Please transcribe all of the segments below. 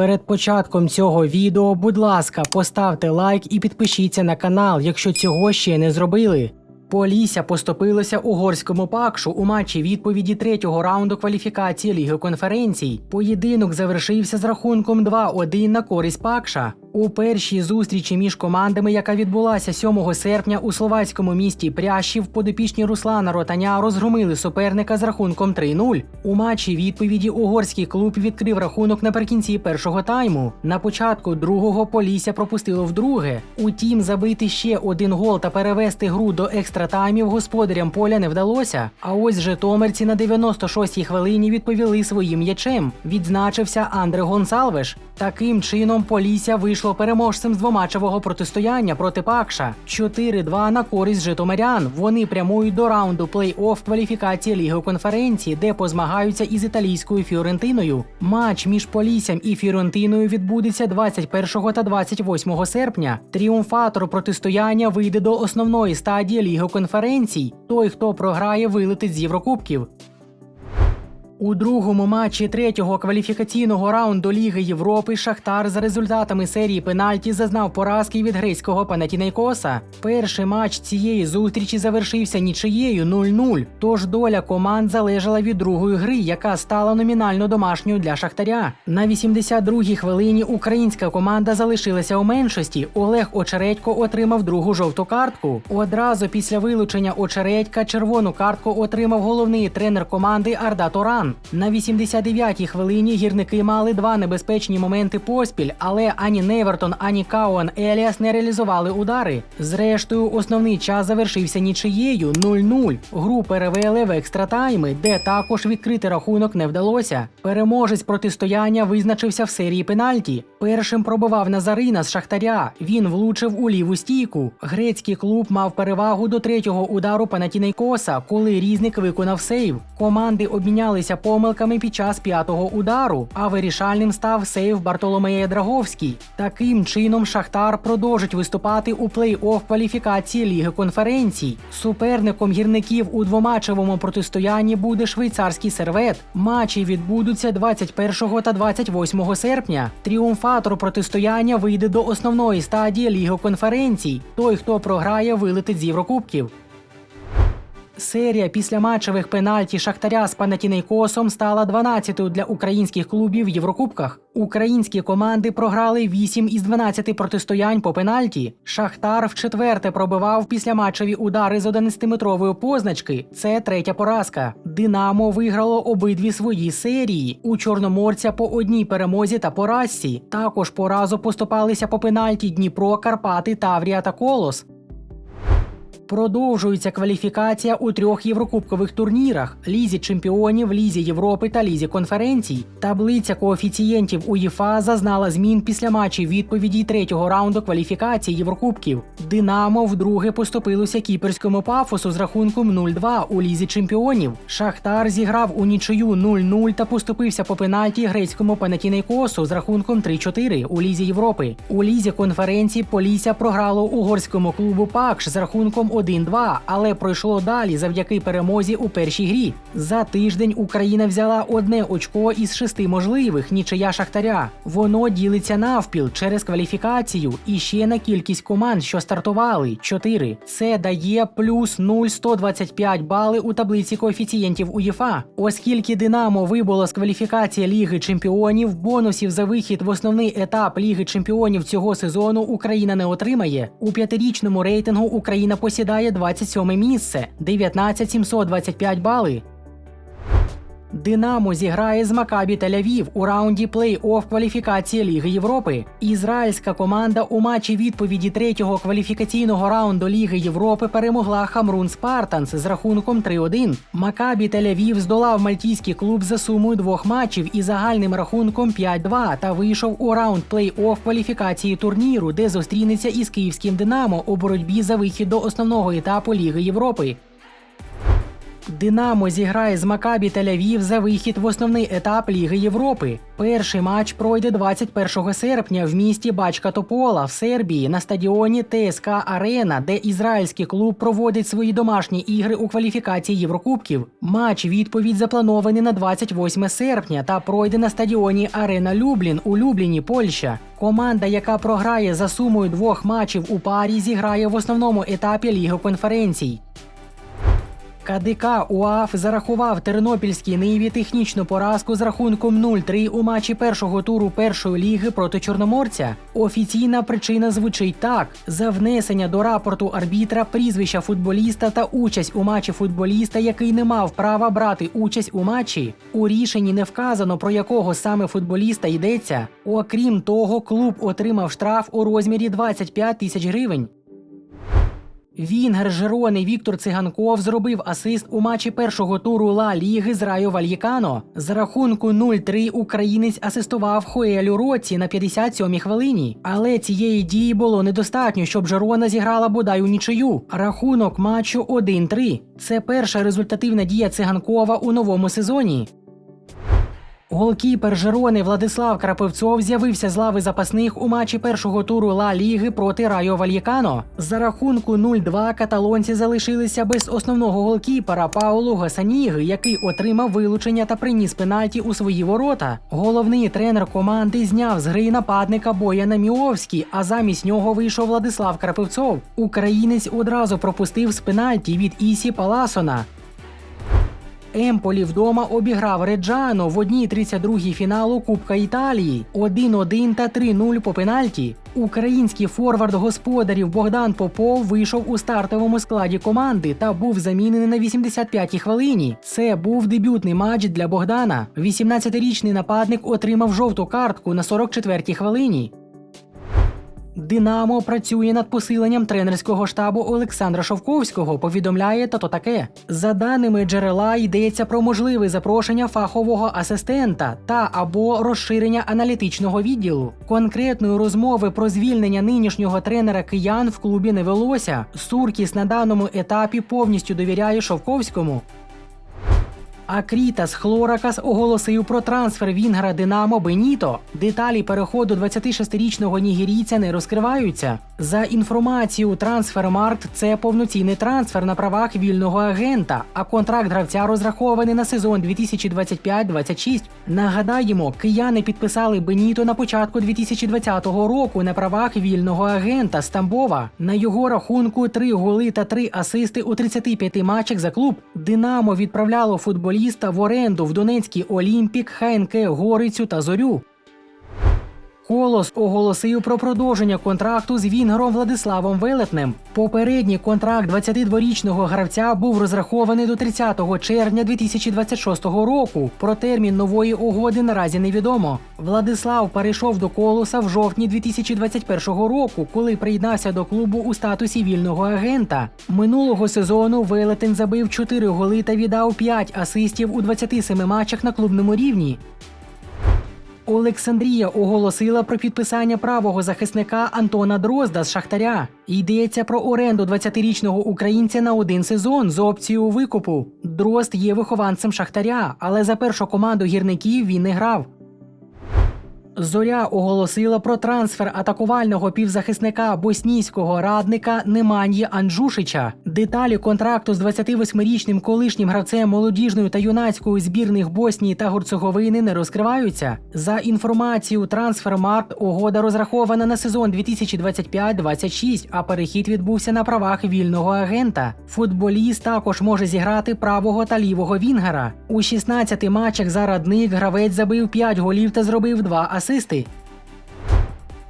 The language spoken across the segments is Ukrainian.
Перед початком цього відео, будь ласка, поставте лайк і підпишіться на канал, якщо цього ще не зробили. Полісся поступилося угорському пакшу у матчі відповіді третього раунду кваліфікації Ліги конференцій. Поєдинок завершився з рахунком 2-1 на користь пакша. У першій зустрічі між командами, яка відбулася 7 серпня у словацькому місті Прящів, подопічні Руслана Ротаня розгромили суперника з рахунком 3-0. У матчі відповіді угорський клуб відкрив рахунок наприкінці першого тайму. На початку другого Полісся пропустило вдруге. Утім, забити ще один гол та перевести гру до екстратаймів господарям поля не вдалося. А ось житомирці на 96-й хвилині відповіли своїм м'ячем. Відзначився Андре Гонсалвеш. Таким чином Полісся вийшло переможцем з двоматчевого протистояння проти Пакша. 4-2 на користь житомирян. Вони прямують до раунду плей-офф кваліфікації Ліги конференції, де позмагаються із італійською Фіорентиною. Матч між Поліссям і Фіорентиною відбудеться 21 та 28 серпня. Тріумфатор протистояння вийде до основної стадії Ліги конференцій. Той, хто програє, вилетить з Єврокубків. У другому матчі третього кваліфікаційного раунду Ліги Європи Шахтар за результатами серії пенальті зазнав поразки від грецького Панатінайкоса. Перший матч цієї зустрічі завершився нічиєю 0-0. Тож доля команд залежала від другої гри, яка стала номінально домашньою для Шахтаря. На 82-й хвилині українська команда залишилася у меншості. Олег Очередько отримав другу жовту картку. Одразу після вилучення Очередька червону картку отримав головний тренер команди Арда Торан. На 89-й хвилині гірники мали два небезпечні моменти поспіль, але ані Невертон, ані Кауан Еліас не реалізували удари. Зрештою, основний час завершився нічиєю 0-0. Гру перевели в екстратайми, де також відкрити рахунок не вдалося. Переможець протистояння визначився в серії пенальті. Першим пробивав Назарина з Шахтаря. Він влучив у ліву стійку. Грецький клуб мав перевагу до третього удару Панатінайкоса, коли різник виконав сейв. Команди обмінялися помилками під час п'ятого удару, а вирішальним став сейв Бартоломея Драговський. Таким чином Шахтар продовжить виступати у плей-офф кваліфікації Ліги конференцій. Суперником гірників у двоматчевому протистоянні буде швейцарський сервет. Матчі відбудуться 21 та 28 серпня. Тріумфатор протистояння вийде до основної стадії Ліги конференцій. Той, хто програє, вилетить з Єврокубків. Серія післяматчевих пенальті Шахтаря з Панатінейкосом стала 12-ю для українських клубів в Єврокубках. Українські команди програли 8 із 12 протистоянь по пенальті. Шахтар вчетверте пробивав післяматчеві удари з 11-метрової позначки. Це третя поразка. Динамо виграло обидві свої серії. У Чорноморця по одній перемозі та поразці. Також поразу поступалися по пенальті Дніпро, Карпати, Таврія та Колос. Продовжується кваліфікація у трьох єврокубкових турнірах: Лізі чемпіонів, Лізі Європи та Лізі конференцій. Таблиця коефіцієнтів УЄФА зазнала змін після матчів відповіді третього раунду кваліфікації Єврокубків. Динамо вдруге поступилося кіперському пафосу з рахунком 0-2 у Лізі чемпіонів. Шахтар зіграв у нічию 0-0 та поступився по пенальті грецькому Панатінейкосу з рахунком 3-4 у Лізі Європи. У Лізі конференції Полісся програло угорському клубу Пакш з рахунком 1-2, але пройшло далі завдяки перемозі у першій грі. За тиждень Україна взяла одне очко із шести можливих нічия Шахтаря. Воно ділиться навпіл через кваліфікацію і ще на кількість команд, що стартували 4. Це дає плюс 0,125 бали у таблиці коефіцієнтів УЄФА. Оскільки Динамо вибуло з кваліфікації Ліги Чемпіонів, бонусів за вихід в основний етап Ліги Чемпіонів цього сезону Україна не отримає. У п'ятирічному рейтингу Україна посідає 27 місце 19 725 бали. Динамо зіграє з Макабі Тель-Авів у раунді плей-офф кваліфікації Ліги Європи. Ізраїльська команда у матчі відповіді третього кваліфікаційного раунду Ліги Європи перемогла Хамрун Спартанс з рахунком 3-1. Макабі Тель-Авів здолав мальтійський клуб за сумою двох матчів і загальним рахунком 5-2 та вийшов у раунд плей-офф кваліфікації турніру, де зустрінеться із київським Динамо у боротьбі за вихід до основного етапу Ліги Європи. Динамо зіграє з Макабі Тель-Авів за вихід в основний етап Ліги Європи. Перший матч пройде 21 серпня в місті Бачка Топола в Сербії на стадіоні ТСК Арена, де ізраїльський клуб проводить свої домашні ігри у кваліфікації Єврокубків. Матч відповідь запланований на 28 серпня та пройде на стадіоні Арена Люблін у Любліні, Польща. Команда, яка програє за сумою двох матчів у парі, зіграє в основному етапі Ліги конференцій. КДК УАФ зарахував Тернопільській Ниві технічну поразку з рахунком 0-3 у матчі першого туру першої ліги проти Чорноморця. Офіційна причина звучить так: за внесення до рапорту арбітра прізвища футболіста та участь у матчі футболіста, який не мав права брати участь у матчі. У рішенні не вказано про якого саме футболіста йдеться. Окрім того, клуб отримав штраф у розмірі 25 тисяч гривень. Вінгер Жерони Віктор Циганков зробив асист у матчі першого туру Ла Ліги з Райо Вальєкано. За рахунку 0-3 українець асистував Хоелю Році на 57-й хвилині. Але цієї дії було недостатньо, щоб Жерона зіграла бодай у нічию. Рахунок матчу 1-3. Це перша результативна дія циганкова у новому сезоні. Голкіпер Жерони Владислав Крапивцов з'явився з лави запасних у матчі першого туру Ла Ліги проти Райо Вальєкано. За рахунку 0-2 каталонці залишилися без основного голкіпера Паулу Гасаніги, який отримав вилучення та приніс пенальті у свої ворота. Головний тренер команди зняв з гри нападника Бояна Міовський, а замість нього вийшов Владислав Крапивцов. Українець одразу пропустив з пенальті від Ісі Паласона. Емполі вдома обіграв Реджано в одній 32-й фіналу Кубка Італії 1-1 та 3-0 по пенальті. Український форвард господарів Богдан Попов вийшов у стартовому складі команди та був замінений на 85-й хвилині. Це був дебютний матч для Богдана. 18-річний нападник отримав жовту картку на 44-й хвилині. Динамо працює над посиленням тренерського штабу Олександра Шовковського. Повідомляє тато таке. За даними джерела, йдеться про можливе запрошення фахового асистента та або розширення аналітичного відділу. Конкретної розмови про звільнення нинішнього тренера киян в клубі не велося. Суркіс на даному етапі повністю довіряє Шовковському. А Крітас Хлоракас оголосив про трансфер Вінгра Динамо Беніто. Деталі переходу 26-річного нігерійця не розкриваються. За інформацією Трансфермаркт, це повноцінний трансфер на правах вільного агента, а контракт гравця розрахований на сезон 2025-26. Нагадаємо, кияни підписали Беніто на початку 2020 року на правах вільного агента Стамбова. На його рахунку три голи та три асисти у 35 матчах за клуб. Динамо відправляло футболіста в оренду в Донецький Олімпік, ХНК Горицю та Зорю. Колос оголосив про продовження контракту з Вінгером Владиславом Велетнем. Попередній контракт 22-річного гравця був розрахований до 30 червня 2026 року. Про термін нової угоди наразі невідомо. Владислав перейшов до колоса в жовтні 2021 року, коли приєднався до клубу у статусі вільного агента. Минулого сезону Велетен забив 4 голи та віддав 5 асистів у 27 матчах на клубному рівні. Олександрія оголосила про підписання правого захисника Антона Дрозда з Шахтаря. Йдеться про оренду 20-річного українця на один сезон з опцією викупу. Дрозд є вихованцем Шахтаря, але за першу команду гірників він не грав. Зоря оголосила про трансфер атакувального півзахисника боснійського радника Неманьї Анджушича. Деталі контракту з 28-річним колишнім гравцем молодіжної та юнацької збірних Боснії та Герцеговини не розкриваються. За інформацією Трансфермаркт, угода розрахована на сезон 2025-26, а перехід відбувся на правах вільного агента. Футболіст також може зіграти правого та лівого вінгера. У 16 матчах за радник гравець забив 5 голів та зробив 2 асисти.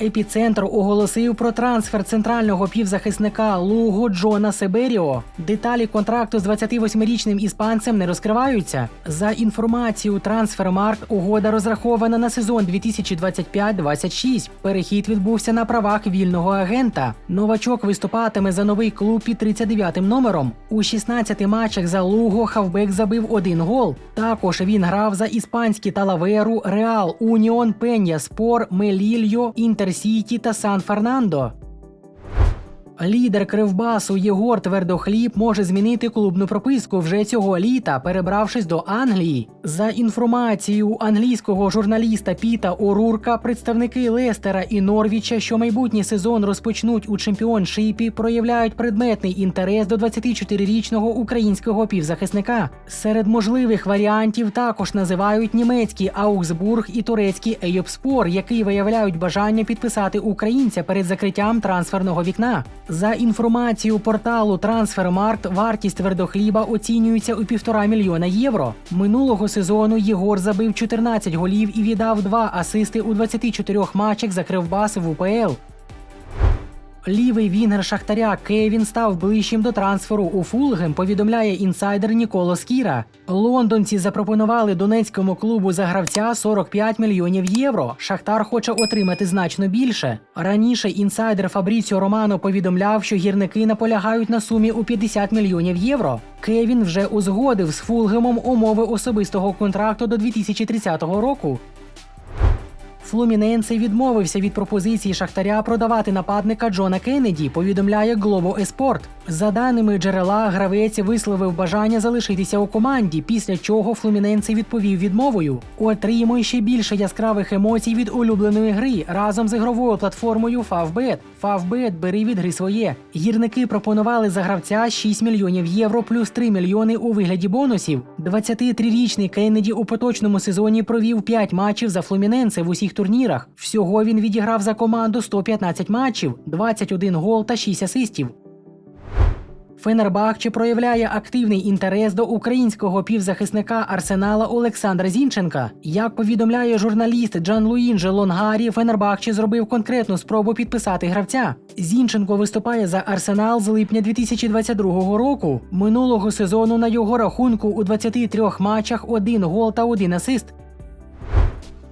Епіцентр оголосив про трансфер центрального півзахисника Луго Джона Себеріо. Деталі контракту з 28-річним іспанцем не розкриваються. За інформацією Трансфермаркт, угода розрахована на сезон 2025-26. Перехід відбувся на правах вільного агента. Новачок виступатиме за новий клуб під 39-м номером. У 16 матчах за Луго хавбек забив один гол. Також він грав за іспанські Талаверу, Реал, Уніон, Пенья, Спор, Мелільо, Інтерсіті та Сан Фернандо. Лідер Кривбасу Єгор Твердохліб може змінити клубну прописку вже цього літа, перебравшись до Англії. За інформацією англійського журналіста Піта Орурка, представники Лестера і Норвіча, що майбутній сезон розпочнуть у чемпіоншипі, проявляють предметний інтерес до 24-річного українського півзахисника. Серед можливих варіантів також називають німецький Аугсбург і турецький Ейопспор, які виявляють бажання підписати українця перед закриттям трансферного вікна. За інформацією порталу Трансфермарт, вартість твердохліба оцінюється у півтора мільйона євро. Минулого сезону Єгор забив 14 голів і віддав два асисти у 24 матчах за Кривбас в УПЛ. Лівий вінгер Шахтаря Кевін став ближчим до трансферу у Фулгем, повідомляє інсайдер Ніколо Скіра. Лондонці запропонували донецькому клубу за гравця 45 мільйонів євро. Шахтар хоче отримати значно більше. Раніше інсайдер Фабріціо Романо повідомляв, що гірники наполягають на сумі у 50 мільйонів євро. Кевін вже узгодив з Фулгемом умови особистого контракту до 2030 року. Флуміненце відмовився від пропозиції Шахтаря продавати нападника Джона Кеннеді, повідомляє Globo Esport. За даними джерела, гравець висловив бажання залишитися у команді, після чого Флуміненце відповів відмовою. Отримує ще більше яскравих емоцій від улюбленої гри разом з ігровою платформою Favbet. Favbet бери від гри своє. Гірники пропонували за гравця 6 мільйонів євро плюс 3 мільйони у вигляді бонусів. 23-річний Кеннеді у поточному сезоні провів 5 матчів за Флуміненце в усіх турнірах. Всього він відіграв за команду 115 матчів, 21 гол та 6 асистів. Фенербахче проявляє активний інтерес до українського півзахисника Арсенала Олександра Зінченка. Як повідомляє журналіст Джан Луїнже Лонгарі, Фенербахче зробив конкретну спробу підписати гравця. Зінченко виступає за Арсенал з липня 2022 року. Минулого сезону на його рахунку у 23 матчах один гол та один асист.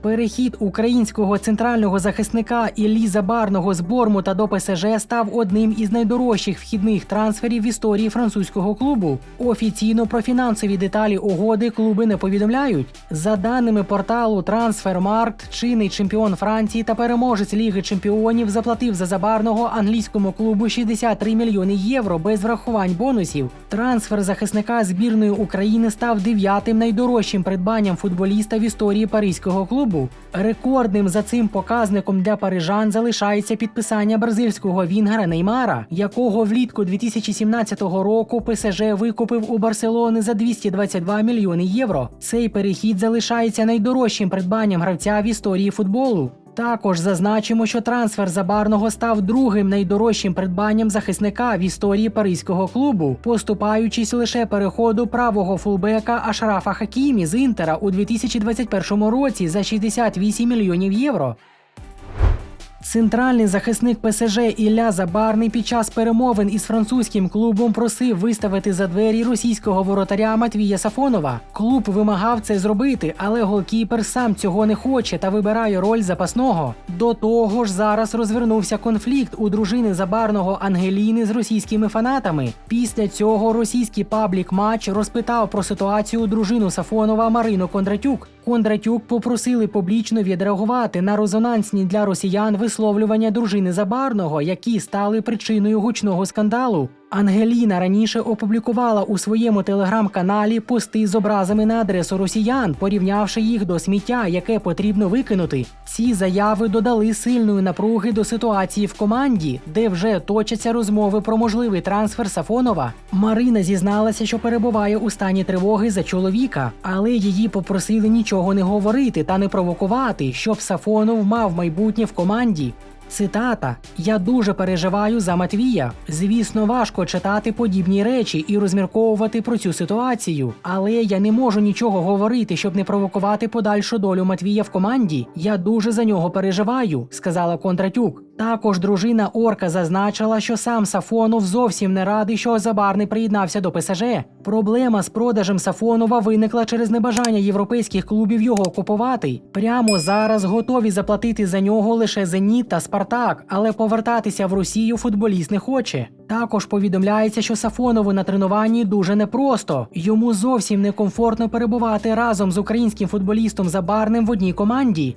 Перехід українського центрального захисника Іллі Забарного з Бормута до ПСЖ став одним із найдорожчих вхідних трансферів в історії французького клубу. Офіційно про фінансові деталі угоди клуби не повідомляють. За даними порталу Трансфермаркт, чинний чемпіон Франції та переможець Ліги Чемпіонів заплатив за Забарного англійському клубу 63 мільйони євро без врахувань бонусів. Трансфер захисника збірної України став дев'ятим найдорожчим придбанням футболіста в історії паризького клубу. Рекордним за цим показником для парижан залишається підписання бразильського вінгера Неймара, якого влітку 2017 року ПСЖ викупив у Барселони за 222 мільйони євро. Цей перехід залишається найдорожчим придбанням гравця в історії футболу. Також зазначимо, що трансфер Забарного став другим найдорожчим придбанням захисника в історії паризького клубу, поступаючись лише переходу правого фулбека Ашрафа Хакімі з Інтера у 2021 році за 68 мільйонів євро. Центральний захисник ПСЖ Ілля Забарний під час перемовин із французьким клубом просив виставити за двері російського воротаря Матвія Сафонова. Клуб вимагав це зробити, але голкіпер сам цього не хоче та вибирає роль запасного. До того ж, зараз розвернувся конфлікт у дружини Забарного Ангеліни з російськими фанатами. Після цього російський паблік матч розпитав про ситуацію дружину Сафонова Марину Кондратюк. Кондратюк попросили публічно відреагувати на резонансні для росіян висловлювання дружини Забарного, які стали причиною гучного скандалу. Ангеліна раніше опублікувала у своєму телеграм-каналі пости з образами на адресу росіян, порівнявши їх до сміття, яке потрібно викинути. Ці заяви додали сильної напруги до ситуації в команді, де вже точаться розмови про можливий трансфер Сафонова. Марина зізналася, що перебуває у стані тривоги за чоловіка, але її попросили нічого не говорити та не провокувати, щоб Сафонов мав майбутнє в команді. Цитата: Я дуже переживаю за Матвія. Звісно, важко читати подібні речі і розмірковувати про цю ситуацію, але я не можу нічого говорити, щоб не провокувати подальшу долю Матвія в команді. Я дуже за нього переживаю, сказала Кондратюк. Також дружина Орка зазначила, що сам Сафонов зовсім не радий, що Забарний приєднався до ПСЖ. Проблема з продажем Сафонова виникла через небажання європейських клубів його купувати. Прямо зараз готові заплатити за нього лише Зеніт та Спартак, але повертатися в Росію футболіст не хоче. Також повідомляється, що Сафонову на тренуванні дуже непросто. Йому зовсім некомфортно перебувати разом з українським футболістом Забарним в одній команді.